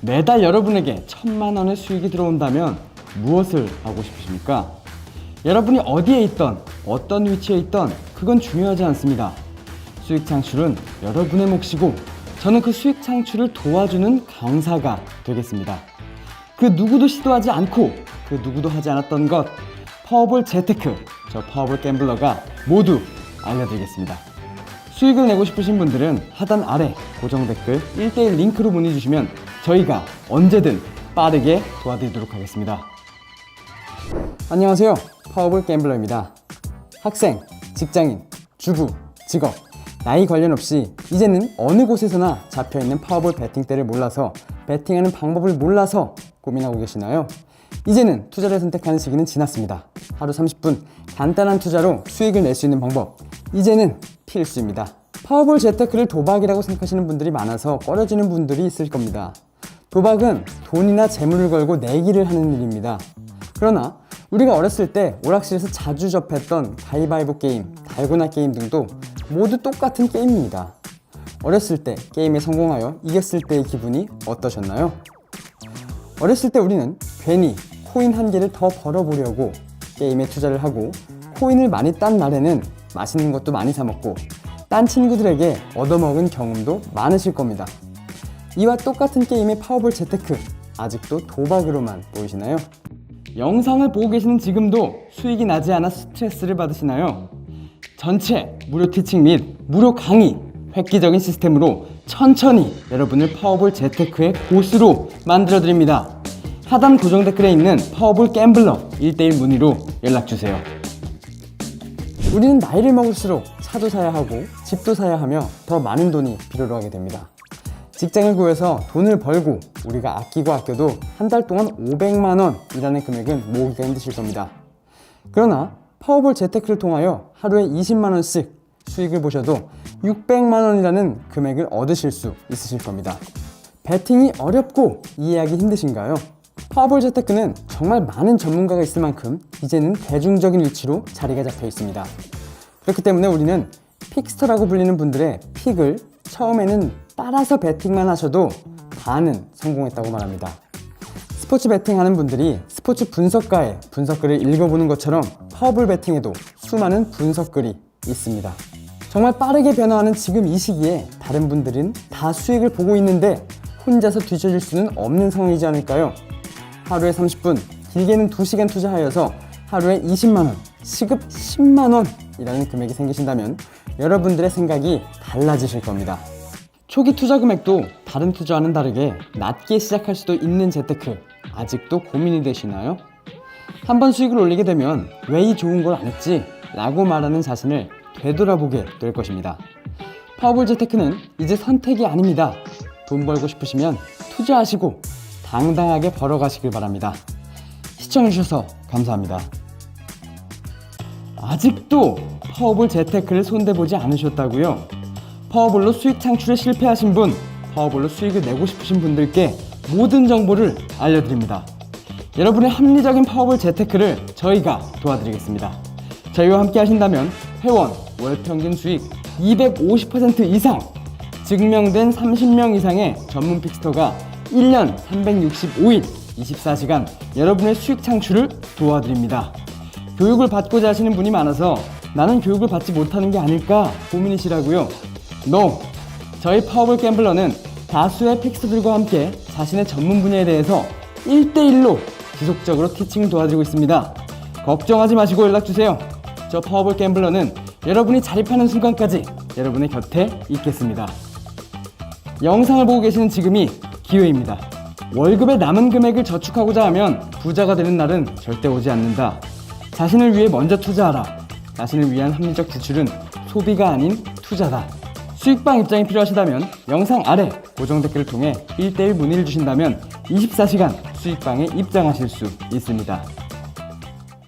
매달 여러분에게 천만 원의 수익이 들어온다면 무엇을 하고 싶으십니까? 여러분이 어디에 있던 어떤 위치에 있던 그건 중요하지 않습니다. 수익 창출은 여러분의 몫이고 저는 그 수익 창출을 도와주는 강사가 되겠습니다. 그 누구도 시도하지 않고 그 누구도 하지 않았던 것 파워볼 재테크 저 파워볼 갬블러가 모두 알려드리겠습니다. 수익을 내고 싶으신 분들은 하단 아래 고정 댓글 1대1 링크로 문의 주시면 저희가 언제든 빠르게 도와드리도록 하겠습니다. 안녕하세요. 파워볼 갬블러입니다. 학생, 직장인, 주부, 직업, 나이 관련 없이 이제는 어느 곳에서나 잡혀있는 파워볼 베팅대를 몰라서 베팅하는 방법을 몰라서 고민하고 계시나요? 이제는 투자를 선택하는 시기는 지났습니다. 하루 30분 간단한 투자로 수익을 낼 수 있는 방법. 이제는 필수입니다. 파워볼 재테크를 도박이라고 생각하시는 분들이 많아서 꺼려지는 분들이 있을 겁니다. 도박은 돈이나 재물을 걸고 내기를 하는 일입니다. 그러나 우리가 어렸을 때 오락실에서 자주 접했던 가위바위보 게임, 달고나 게임 등도 모두 똑같은 게임입니다. 어렸을 때 게임에 성공하여 이겼을 때의 기분이 어떠셨나요? 어렸을 때 우리는 괜히 코인 한 개를 더 벌어보려고 게임에 투자를 하고 코인을 많이 딴 날에는 맛있는 것도 많이 사 먹고 딴 친구들에게 얻어먹은 경험도 많으실 겁니다. 이와 똑같은 게임의 파워볼 재테크 아직도 도박으로만 보이시나요? 영상을 보고 계시는 지금도 수익이 나지 않아 스트레스를 받으시나요? 전체 무료 티칭 및 무료 강의 획기적인 시스템으로 천천히 여러분을 파워볼 재테크의 고수로 만들어 드립니다. 하단 고정 댓글에 있는 파워볼 갬블러 1대1 문의로 연락 주세요. 우리는 나이를 먹을수록 차도 사야 하고 집도 사야 하며 더 많은 돈이 필요로 하게 됩니다. 직장을 구해서 돈을 벌고 우리가 아끼고 아껴도 한 달 동안 500만 원이라는 금액은 모으기가 힘드실 겁니다. 그러나 파워볼 재테크를 통하여 하루에 20만 원씩 수익을 보셔도 600만 원이라는 금액을 얻으실 수 있으실 겁니다. 베팅이 어렵고 이해하기 힘드신가요? 파워볼 재테크는 정말 많은 전문가가 있을 만큼 이제는 대중적인 위치로 자리가 잡혀 있습니다. 그렇기 때문에 우리는 픽스터라고 불리는 분들의 픽을 처음에는 따라서 베팅만 하셔도 반은 성공했다고 말합니다. 스포츠 베팅 하는 분들이 스포츠 분석가의 분석글을 읽어보는 것처럼 파워볼 베팅에도 수많은 분석글이 있습니다. 정말 빠르게 변화하는 지금 이 시기에 다른 분들은 다 수익을 보고 있는데 혼자서 뒤처질 수는 없는 상황이지 않을까요? 하루에 30분, 길게는 2시간 투자하여서 하루에 20만원, 시급 10만원이라는 금액이 생기신다면 여러분들의 생각이 달라지실 겁니다. 초기 투자 금액도 다른 투자와는 다르게 낮게 시작할 수도 있는 재테크 아직도 고민이 되시나요? 한번 수익을 올리게 되면 왜 이 좋은 걸 안 했지? 라고 말하는 자신을 되돌아보게 될 것입니다. 파워볼 재테크는 이제 선택이 아닙니다. 돈 벌고 싶으시면 투자하시고 당당하게 벌어가시길 바랍니다. 시청해주셔서 감사합니다. 아직도 파워볼 재테크를 손대보지 않으셨다고요? 파워볼로 수익 창출에 실패하신 분, 파워볼로 수익을 내고 싶으신 분들께 모든 정보를 알려드립니다. 여러분의 합리적인 파워볼 재테크를 저희가 도와드리겠습니다. 저희와 함께 하신다면 회원 월 평균 수익 250% 이상 증명된 30명 이상의 전문 픽스터가 1년 365일 24시간 여러분의 수익 창출을 도와드립니다. 교육을 받고자 하시는 분이 많아서 나는 교육을 받지 못하는 게 아닐까 고민이시라고요? NO! 저희 파워볼 갬블러는 다수의 픽스들과 함께 자신의 전문 분야에 대해서 1대1로 지속적으로 티칭을 도와드리고 있습니다. 걱정하지 마시고 연락주세요. 저 파워볼 갬블러는 여러분이 자립하는 순간까지 여러분의 곁에 있겠습니다. 영상을 보고 계시는 지금이 기회입니다. 월급의 남은 금액을 저축하고자 하면 부자가 되는 날은 절대 오지 않는다. 자신을 위해 먼저 투자하라. 자신을 위한 합리적 지출은 소비가 아닌 투자다. 수익방 입장이 필요하시다면 영상 아래 고정 댓글을 통해 1대1 문의를 주신다면 24시간 수익방에 입장하실 수 있습니다.